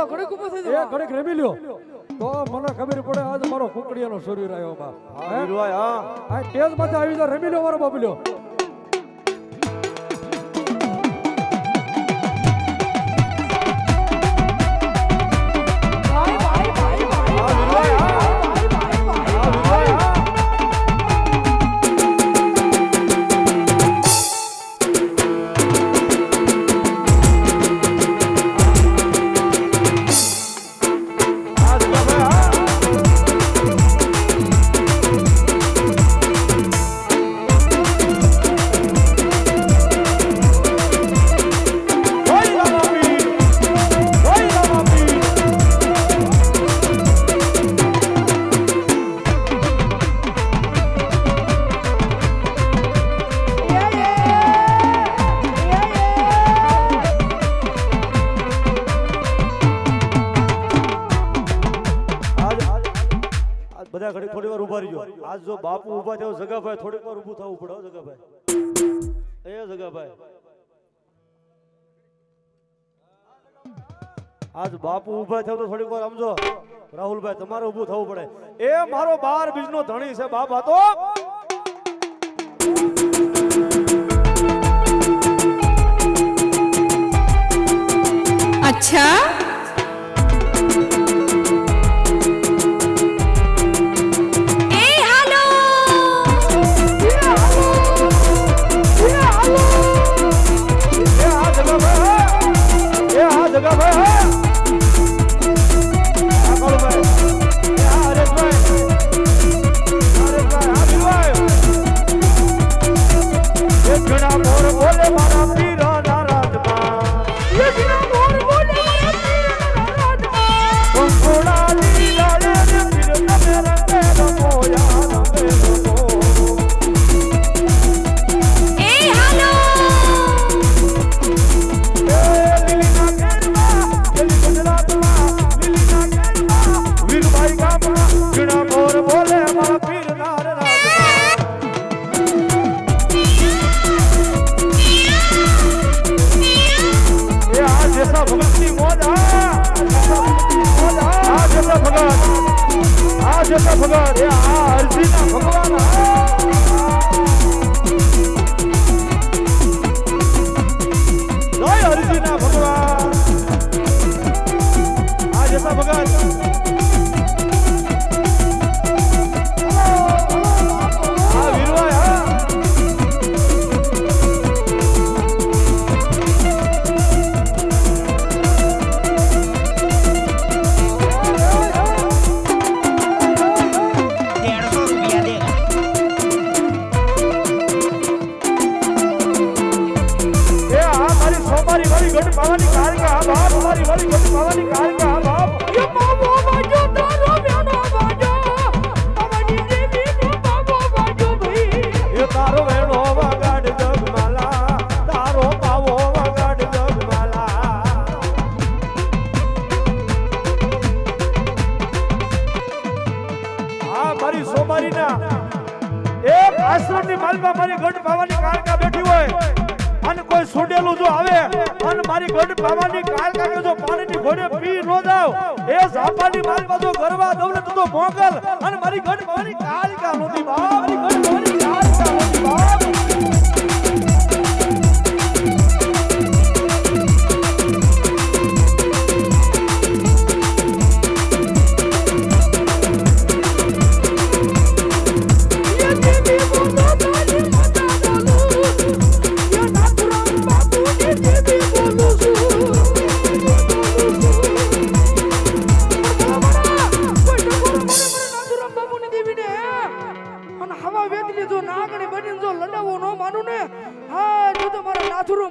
તો ઘડીક ઊભો થઈ જાય ઘડીક રમી લ્યો. તો મને ખબર પડે આજ મારો કુકડિયાનો શરીર આવ્યો બાપ હા વીરભાઈ હા. આ તેજ માથે આવી જા રમી લ્યો મારો બાબલ્યો ભાઈ બધા ઘડી થોડી વાર ઊભા રહીજો. આજ જો બાપુ ઊભા થયો જગાભાઈ થોડીક વાર ઊભું થવું પડે જગાભાઈ. એ, જગાભાઈ. આજ બાપુ ઊભા થયો તો થોડીક વાર સમજો. રાહુલભાઈ, તમારે ઊભું થવું પડે. એ મારો બાર બીજનો ધણી છે, બાપ હતો તો. ભગતની મોજ આ ભગત આ જેસા ભગત આ અરજીના ભગવાન. મારી ગઢ પાવાની કાળકા આ બાપ. મારી આ મારી ગઢ પાવાની કાળકા બેઠી હોય. અને કોઈ સુડેલું જો આવે, અને મારી ગઢ પાવાની કાલ કાકે જો પાણીની ઘોડે પી નો જાવ, એ ઝાપાની મારી બાજુ ગરવા દઉં ને તો મોગલ અને મારી ગઢ પાવાની કાળકા નોતી બા મારી ગઢ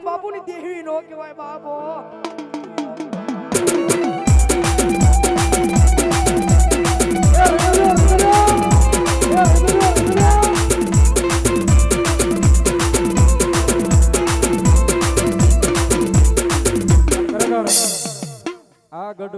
બાપુની દેવી નો કહેવાય બાપો.